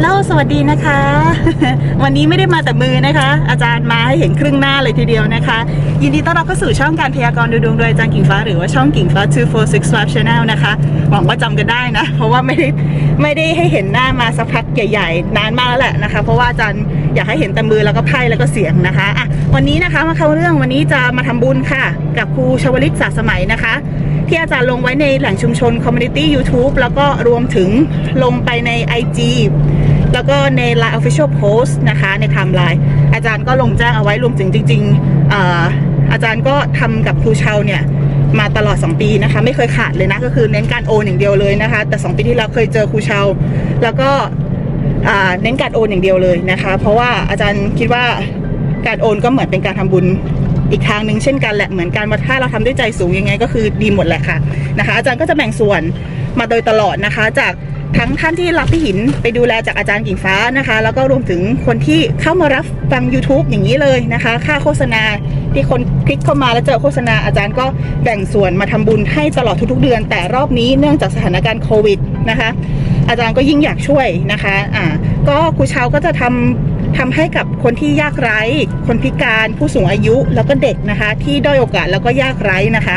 ลโหลสวัสดีนะคะ วันนี้ไม่ได้มาแต่มือนะคะ อาจารย์มาให้เห็นครึ่งหน้าเลยทีเดียวนะคะ ยินดีต้อนรับเข้าสู่ช่องการพยากรณ์ดวงโดยอาจารย์กิ่งฟ้าหรือว่าช่องกิ่งฟ้า 2465 Channel นะคะ หวังว่าจำกันได้นะ เพราะว่าไม่ได้ไม่ได้ให้เห็นหน้ามาสักพักใหญ่ๆ นานมากแล้วแหละนะคะ เพราะว่าอาจารย์อยากให้เห็นแต่มือแล้วก็ไพ่แล้วก็เสียงนะคะอะวันนี้นะคะมาเข้าเรื่องวันนี้จะมาทำบุญค่ะ กับครูชวลิตศาสมัยนะคะที่อาจารย์ลงไว้ในแหล่งชุมชน Community YouTube แล้วก็รวมถึงลงไปใน IG แล้วก็ใน Line Official Post นะคะ ในไทม์ไลน์อาจารย์ก็ลงแจ้งเอาไว้รวมถึงจริงๆอ่อาจารย์ก็ทำกับครูเชาเนี่ยมาตลอด 2 ปีนะคะ ไม่เคยขาดเลยนะ ก็คือเน้นการโอนอย่างเดียวเลยนะคะ แต่ 2 ปีที่แล้วเคยเจอครูเชา แล้วก็เน้นการโอนอย่างเดียวเลยนะคะ เพราะว่าอาจารย์คิดว่าการโอนก็เหมือนเป็นการทำบุญอีกทางหนึ่งเช่นกันแหละเหมือนกันว่าถ้าเราทำด้วยใจสูงยังไงก็คือดีหมดแหละค่ะนะคะ อาจารย์ก็จะแบ่งส่วนมาโดยตลอดนะคะ จาก ทั้งท่านที่รับพี่หินไปดูแลจากอาจารย์กิ่งฟ้านะคะ แล้วก็รวมถึงคนที่เข้ามารับฟัง YouTube อย่างนี้เลยนะคะ ค่าโฆษณาที่คนคลิกเข้ามาแล้วเจอโฆษณาอาจารย์ก็แบ่งส่วนมาทำบุญให้ตลอดทุกๆเดือน แต่รอบนี้เนื่องจากสถานการณ์โควิดนะคะ อาจารย์ก็ยิ่งอยากช่วยนะคะอ่าก็ครูเช้าก็จะทำทำให้กับคนที่ยากไร้ คนพิการผู้สูงอายุแล้วก็เด็กนะคะ ที่ด้อยโอกาสแล้วก็ยากไร้นะคะ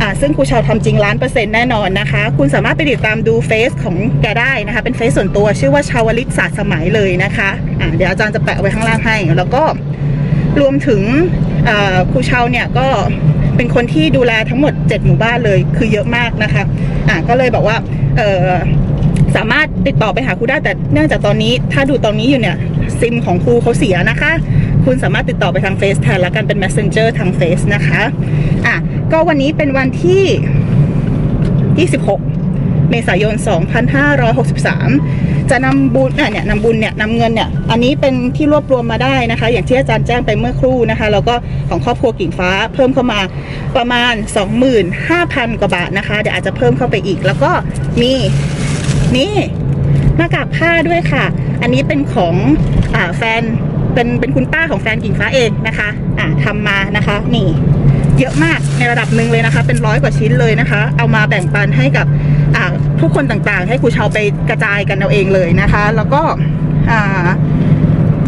อ่าซึ่งครูชาวทำจริงล้านเปอร์เซ็นต์แน่นอนนะคะ คุณสามารถไปติดตามดูเฟซของแกได้นะคะ เป็นเฟซส่วนตัวชื่อว่าชาวลิตศาสตร์สมัยเลยนะคะอ่าเดี๋ยวอาจารย์จะแปะไว้ข้างล่างให้ แล้วก็รวมถึงอ่าครูชาวเนี่ยก็เป็นคนที่ดูแลทั้งหมด 7 หมู่บ้านเลยคือเยอะมากนะคะอ่าก็เลยบอกว่าเออสามารถติดต่อไปหาครูได้แต่เนื่องจากตอนนี้ถ้าดูตอนนี้อยู่เนี่ยซิมของครูเขาเสียนะคะ คุณสามารถติดต่อไปทางเฟซแทนแล้วกันเป็น messenger ทางเฟซนะคะอะก็วันนี้เป็นวันที่ 26 เมษายน 2563 จะนำบุญอะเนี่ยนำบุญเนี่ยนำเงินเนี่ย อันนี้เป็นที่รวบรวมมาได้นะคะ อย่างที่อาจารย์แจ้งไปเมื่อครู่นะคะ แล้วก็ของครอบครัวกิ่งฟ้าเพิ่มเข้ามาประมาณ 25,000 กว่าบาทนะคะ เดี๋ยวอาจจะเพิ่มเข้าไปอีก แล้วก็มีนี่หน้ากากผ้าด้วยค่ะ อันนี้เป็นของอแฟน เป็นเป็นคุณป้าของแฟนกิ่งฟ้าเองนะคะอ่าทำมานะคะ นี่ เยอะมากในระดับหนึ่งเลยนะคะ เป็นร้อยกว่าชิ้นเลยนะคะ เอามาแบ่งปันให้กับอ่าทุกคนต่างๆ ให้ครูชาวไปกระจายกันเอาเองเลยนะคะ แล้วก็อ่า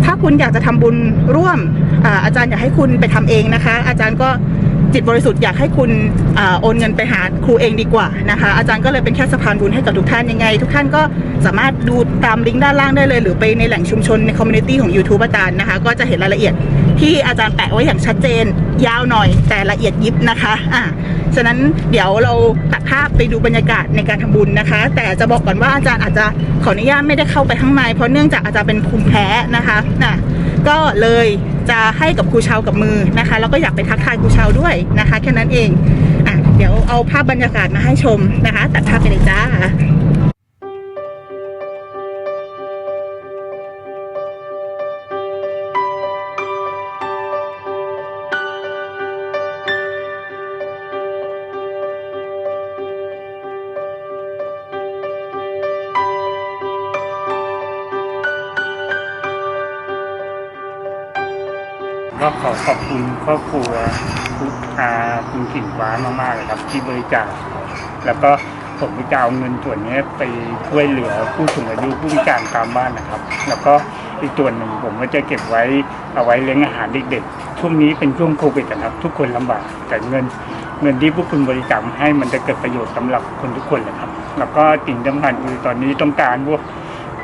ถ้าคุณอยากจะทำบุญร่วมอาอาจารย์อยากให้คุณไปทำเองนะคะ อาจารย์ก็ จิตบริสุทธิ์อยากให้คุณอโอนเงินไปหาครูเองดีกว่านะคะ อาจารย์ก็เลยเป็นแค่สะพานบุญให้กับทุกท่านยังไง ทุกท่านก็สามารถดูตามลิงก์ด้านล่างได้เลย หรือไปในแหล่งชุมชนในคอมมูนิตี้ของ YouTube อาจารย์นะคะ ก็จะเห็นรายละเอียดที่อาจารย์แปะไว้อย่างชัดเจนยาวหน่อยแต่ละเอียดยิบนะคะอ่าฉะนั้นเดี๋ยวเราตัดภาพไปดูบรรยากาศในการทำบุญนะคะ แต่จะบอกก่อนว่าอาจารย์อาจจะขออนุญาตไม่ได้เข้าไปข้างในเพราะเนื่องจากอาจารย์เป็นภูมิแพ้นะคะน่ะก็เลย จะให้กับครูเชากับมือนะคะ แล้วก็อยากไปทักทายครูเชาด้วยนะคะ แค่นั้นเองอะเดี๋ยวเอาภาพบรรยากาศมาให้ชมนะคะ ตัดภาพไปเลยจ้า ก็ขอขอบคุณครอบครัวคุณอาคุณกิ่งฟ้ามากๆเลยครับ ที่บริจาคแล้วก็ผมจะเอาเงินส่วนนี้ไปช่วยเหลือผู้สูงอายุผู้พิการตามบ้านนะครับ แล้วก็อีกส่วนหนึ่งผมก็จะเก็บไว้เอาไว้เลี้ยงอาหารเด็กๆช่วงนี้เป็นช่วงโควิดนะครับ ทุกคนลำบากแต่เงินเงินที่พวกคุณบริจาคให้มันจะเกิดประโยชน์สำหรับคนทุกคนเลยครับ แล้วก็สิ่งสำคัญคือตอนนี้ต้องการพวก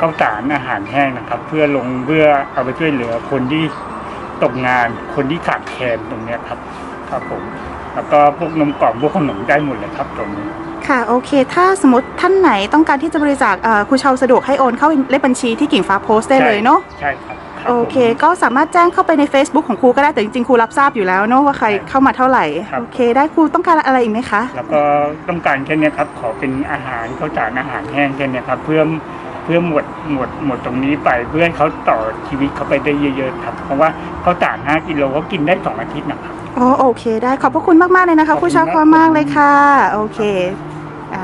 ข้าวสารอาหารแห้งนะครับ เพื่อลงเพื่อเอาไปช่วยเหลือคนที่ ตกงาน คนที่ขาดแคลนตรงเนี้ยครับ ครับผม แล้วก็พวกนมกล่องพวกขนมได้หมดเลยครับตรงนี้ ค่ะโอเค ถ้าสมมติท่านไหนต้องการที่จะบริจาคเอ่อครูเชาสะดวกให้โอนเข้าเลขบัญชีที่กิ่งฟ้าโพสต์ได้เลยเนาะใช่ครับรับโอเค ผม ก็สามารถแจ้งเข้าไปใน Facebook ของครูก็ได้แต่จริงๆครูรับทราบอยู่แล้วเนาะว่าใครเข้ามาเท่าไหร่ครับ โอเค ได้ครูต้องการอะไรอีกไหมคะ แล้วก็ต้องการแค่เนี้ยครับ ขอเป็นอาหารข้าวสารอาหารแห้งแค่เนี้ยครับ เพื่อเพื่อหมดหมดหมดตรงนี้ไปเพื่อให้เขาต่อชีวิตเขาไปได้เยอะๆครับ เพราะว่าข้าวสาร5กิโลเขากินได้สองอาทิตย์นะครับ อ๋อโอเคได้ขอบพระคุณมากๆเลยนะคะขอบคคุรูณชาวมากความมากเลยค่ะ โอเค อ่า